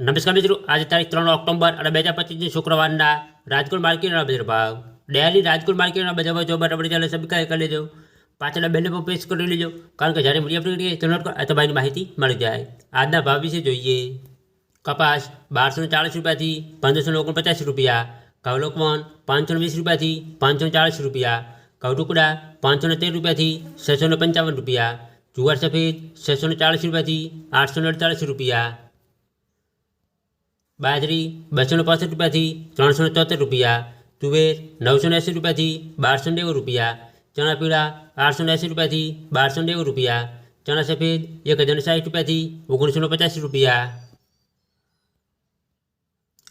નમસ્કાર મિત્રો આજે તારીખ ત્રણ ઓક્ટોબર અને બે હજાર પચીસની શુક્રવારના રાજકોટ માર્કેટના બજાર ભાવ ડેલી રાજકોટ માર્કેટના બજાર ભાવ જોવા માટે આપણે ચેનલ સબસ્ક્રાઈબ કરી લેજો પાછળના બેલ પર પ્રેસ કરી લેજો કારણ કે જ્યારે મીડિયા અપડેટ કરીએ તો નોટ આ તમારી માહિતી મળી જાય આજના ભાવ વિશે જોઈએ કપાસ બારસો ને ચાલીસ રૂપિયાથી પંદરસો ને ઓગણપચાસ રૂપિયા ઘઉં લોકવન પાંચસો ને વીસ રૂપિયાથી પાંચસો ને ચાલીસ રૂપિયા ઘઉં ટુકડા પાંચસો ને તેર રૂપિયાથી છસો ને પંચાવન રૂપિયા જુવાર સફેદ છસો ને ચાલીસ રૂપિયાથી આઠસો ને અડતાલીસ રૂપિયા બાજરી બસો ને પાસઠ રૂપિયાથી ત્રણસો ને તોતેર રૂપિયા તુવેર નવસો ને એંસી રૂપિયાથી બારસો નેવું રૂપિયા ચણા પીળા આઠસો ને એંસી રૂપિયાથી બારસો નેવું રૂપિયા ચણા સફેદ એક હજાર ને સાઠ રૂપિયાથી ઓગણીસો ને પચાસ રૂપિયા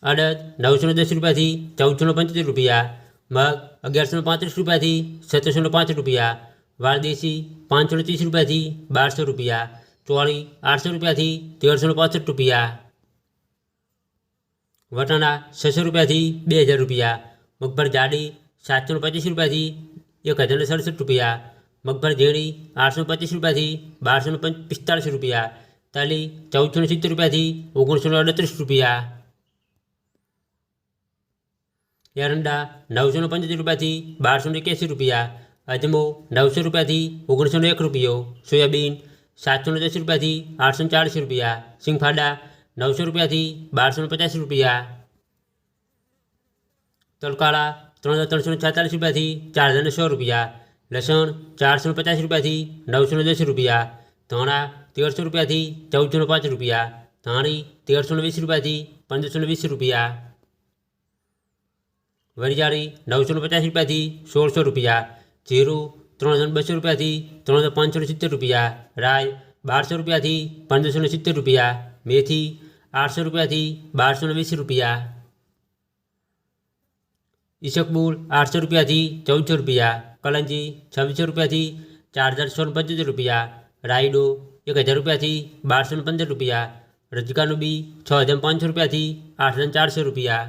અડદ નવસો ને દસ રૂપિયાથી ચૌદસો ને પંચોતેર રૂપિયા મગ અગિયારસો ને પાંત્રીસ રૂપિયાથી સત્તરસો ને પાંચ રૂપિયા વાળદેશી પાંચસો ને ત્રીસ રૂપિયાથી બારસો રૂપિયા ચોળી આઠસો રૂપિયાથી તેરસો ને પાસઠ રૂપિયા વટાણા છસો રૂપિયાથી બે હજાર રૂપિયા મગફળી જાડી સાતસો ને પચીસ રૂપિયાથી એક હજાર ને સડસઠ રૂપિયા મગફળી ઝીણી આઠસો ને પચીસ રૂપિયાથી બારસો ને પંચ પિસ્તાળીસ રૂપિયા તાલી ચૌદસો ને સિત્તેર રૂપિયાથી ઓગણીસો ને અડત્રીસ રૂપિયા એરંડા નવસો ને પંચોતેર રૂપિયાથી બારસો ને એક્યાસી રૂપિયા અજમો નવસો રૂપિયાથી ઓગણીસો ને એક રૂપિયો સોયાબીન સાતસો ને દસ રૂપિયાથી આઠસો ને ચાળીસ રૂપિયા સિંગફાડા નવસો રૂપિયાથી બારસો ને પચાસ રૂપિયા તલકાળા ત્રણ હજાર ત્રણસો ને છેતાલીસ રૂપિયાથી ચાર હજાર ને સો રૂપિયા લસણ ચારસો ને પચાસ રૂપિયાથી નવસો ને દસ રૂપિયા ધાણા તેરસો રૂપિયાથી ચૌદસો ને પાંચ રૂપિયા ધાણી તેરસો ને વીસ રૂપિયાથી પંદરસો ને વીસ રૂપિયા વરિયાળી નવસો ને પચાસ રૂપિયાથી સોળસો રૂપિયા જીરું ત્રણ હજાર બસો રૂપિયાથી ત્રણ હજાર પાંચસો ને સિત્તેર રૂપિયા રાય બારસો રૂપિયાથી પંદરસો ને સિત્તેર રૂપિયા મેથી આઠસો રૂપિયાથી બારસો ને વીસ રૂપિયા ઈસકબુલ આઠસો રૂપિયાથી ચૌદસો રૂપિયા કલંજી છવ્વીસો રૂપિયાથી ચાર હજાર સો ને પંચોતેર રૂપિયા રાયડો એક હજાર રૂપિયાથી બારસો ને પંદર રૂપિયા રજકાનું બી છ હજાર પાંચસો રૂપિયાથી આઠ હજાર ચારસો રૂપિયા